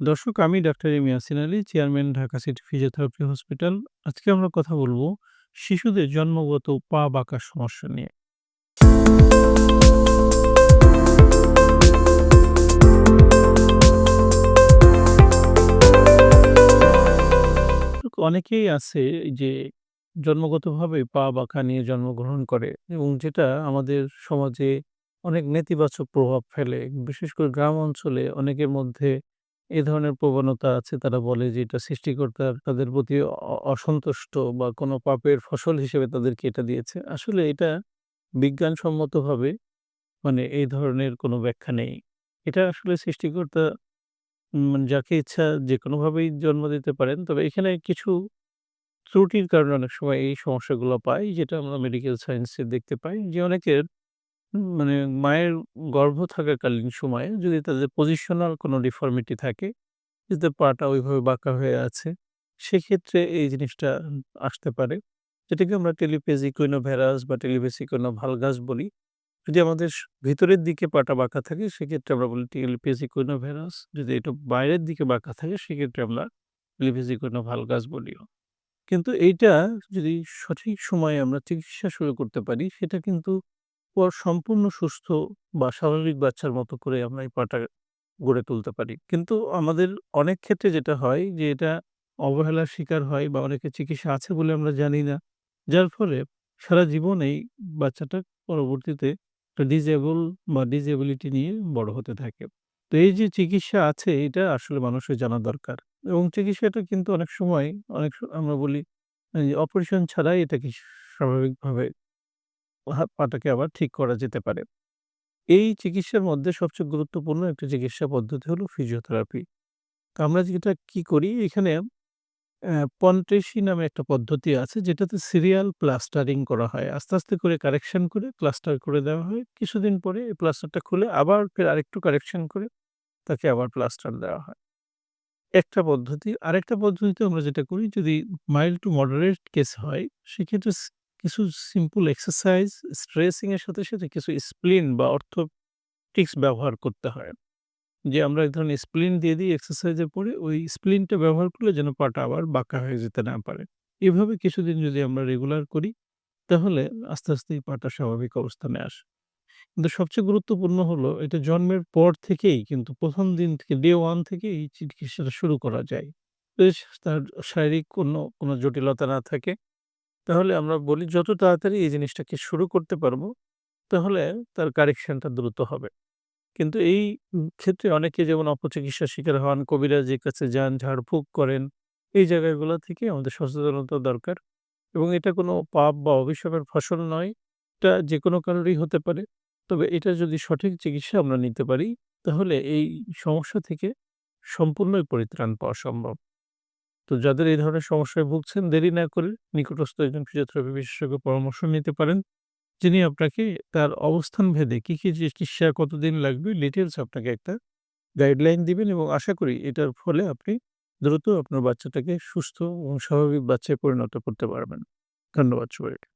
দর্শক আমি doctor M Yasin Ali, chairman Dhaka city physiotherapy hospital. আজকে আমরা কথা বলব শিশুদের জন্মগত পা বাঁকার সমস্যা নিয়ে। অনেকেই আছে যে জন্মগতভাবে পা বাঁকা নিয়ে জন্মগ্রহণ করে এবং যেটা আমাদের সমাজে অনেক নেতিবাচক প্রভাব ফেলে। বিশেষ করে গ্রাম অঞ্চলে অনেকের মধ্যে এ ধরনের প্রবণতা আছে। তারা বলে যে এটা সৃষ্টিকর্তার তাদের প্রতি অসন্তুষ্ট বা কোনো পাপের ফসল হিসেবে তাদেরকে এটা দিয়েছে। আসলে এটা বিজ্ঞানসম্মতভাবে মানে এই ধরনের কোনো ব্যাখ্যা নেই। এটা আসলে সৃষ্টিকর্তা যাকে ইচ্ছা যেকোনোভাবেই জন্ম দিতে পারেন। তবে এখানে কিছু ত্রুটির কারণে অনেক সময় এই সমস্যাগুলো পাই, যেটা আমরা মেডিকেল সায়েন্সে দেখতে পাই যে অনেকের মানে মায়ের গর্ভ থাকাকালীন সময়ে যদি তাদের পজিশনাল কোনো ডিফর্মিটি থাকে, যদি পাটা ওইভাবে বাঁকা হয়ে আছে, সেক্ষেত্রে এই জিনিসটা আসতে পারে। যেটাকে আমরা টেলিপ্যাজিক ইকুইনোভ্যারাস বা টেলিপ্যাজিক ইকুইনোভালগাস বলি। যদি আমাদের ভিতরের দিকে পাটা বাঁকা থাকে সেক্ষেত্রে আমরা বলি টেলিপ্যাজিক ইকুইনোভ্যারাস। যদি এটা বাইরের দিকে বাঁকা থাকে সেক্ষেত্রে আমরা টেলিপ্যাজিক ইকুইনোভালগাস বলিও। কিন্তু এইটা যদি সঠিক সময়ে আমরা চিকিৎসা শুরু করতে পারি সেটা কিন্তু পর সম্পূর্ণ সুস্থ বা স্বাভাবিক বাচ্চার মতো করে আমরা এই পাটা গড়ে তুলতে পারি। কিন্তু আমাদের অনেক ক্ষেত্রে যেটা হয় যে, এটা অবহেলার শিকার হয় বা অনেকে চিকিৎসা আছে বলে আমরা জানি না। যার ফলে সারা জীবন এই বাচ্চাটা পরবর্তীতে একটা ডিসেবল বা ডিজেবিলিটি নিয়ে বড় হতে থাকে। তো এই যে চিকিৎসা আছে, এটা আসলে মানুষের জানা দরকার এবং চিকিৎসাটা কিন্তু অনেক সময়, অনেক আমরা বলি অপারেশন ছাড়াই এটাকে স্বাভাবিকভাবে হা পাটাকে আবার ঠিক করা যেতে পারে। এই চিকিৎসার মধ্যে সবচেয়ে গুরুত্বপূর্ণ একটা চিকিৎসা পদ্ধতি হলো ফিজিওথেরাপি। আমরা যেটা কি করি এখানে পন্টেসি নামে একটা পদ্ধতি আছে যেটাতে সিরিয়াল প্লাস্টারিং করা হয়। আস্তে, আস্তে করে কারেকশন করে প্লাস্টার করে দেওয়া হয়। কিছুদিন পরে এই প্লাস্টারটা খুলে আবার ফের আরেকটু কারেকশন করে তাকে আবার প্লাস্টার দেওয়া হয়। একটা পদ্ধতি। আরেকটা পদ্ধতিতে আমরা যেটা করি যদি মাইল্ড টু মডারেট কেস হয় সেক্ষেত্রে কিছু সিম্পল এক্সারসাইজ স্ট্রেচিং এর সাথে, সাথে কিছু স্প্লিন বা অর্থোটিক্স ব্যবহার করতে হয়। যে আমরা এক ধরনের স্প্লিন দিয়ে দিই এক্সারসাইজের পরে ওই স্প্লিনটা ব্যবহার করলে যেন পাটা আবার বাঁকা হয়ে যেতে না পারে। এভাবে কিছুদিন যদি আমরা রেগুলার করি তাহলে আস্তে, আস্তে এই পাটা স্বাভাবিক অবস্থানে আসে। কিন্তু সবচেয়ে গুরুত্বপূর্ণ হলো এটা জন্মের পর থেকেই কিন্তু প্রথম দিন থেকে ডে ওয়ান থেকেই এই চিকিৎসাটা শুরু করা যায়। বেশ তার শারীরিক কোনো, কোনো জটিলতা না থাকে তাহলে আমরা বলি যত তাড়াতাড়ি এই জিনিসটাকে শুরু করতে পারব তাহলে তার কারেকশনটা দ্রুত হবে। কিন্তু এই ক্ষেত্রে অনেকে যেমন অপচিকিৎসার শিকার হন, কবিরাজের কাছে যান, ঝাড়ফুঁক করেন। এই জায়গাগুলো থেকে আমাদের সচেতনতা দরকার এবং এটা কোনো পাপ বা অভিশাপের ফসল নয়। এটা যেকোনো কারোরই হতে পারে। তবে এটা যদি সঠিক চিকিৎসা আমরা নিতে পারি তাহলে এই সমস্যা থেকে সম্পূর্ণই পরিত্রাণ পাওয়া সম্ভব। তো যাদের এই ধরনের সমস্যায় ভুগছেন দেরি না করে নিকটস্থ একজন ফিজিওথেরাপি বিশেষজ্ঞ পরামর্শ নিতে পারেন। যিনি আপনাকে তার অবস্থান ভেদে কি, কি চিকিৎসা কতদিন লাগবে ডিটেইলস আপনাকে একটা গাইডলাইন দিবেন এবং আশা করি এটার ফলে আপনি দ্রুত আপনার বাচ্চাটাকে সুস্থ এবং স্বাভাবিক বাচ্চায় পরিণত করতে পারবেন। ধন্যবাদ সবাইকে।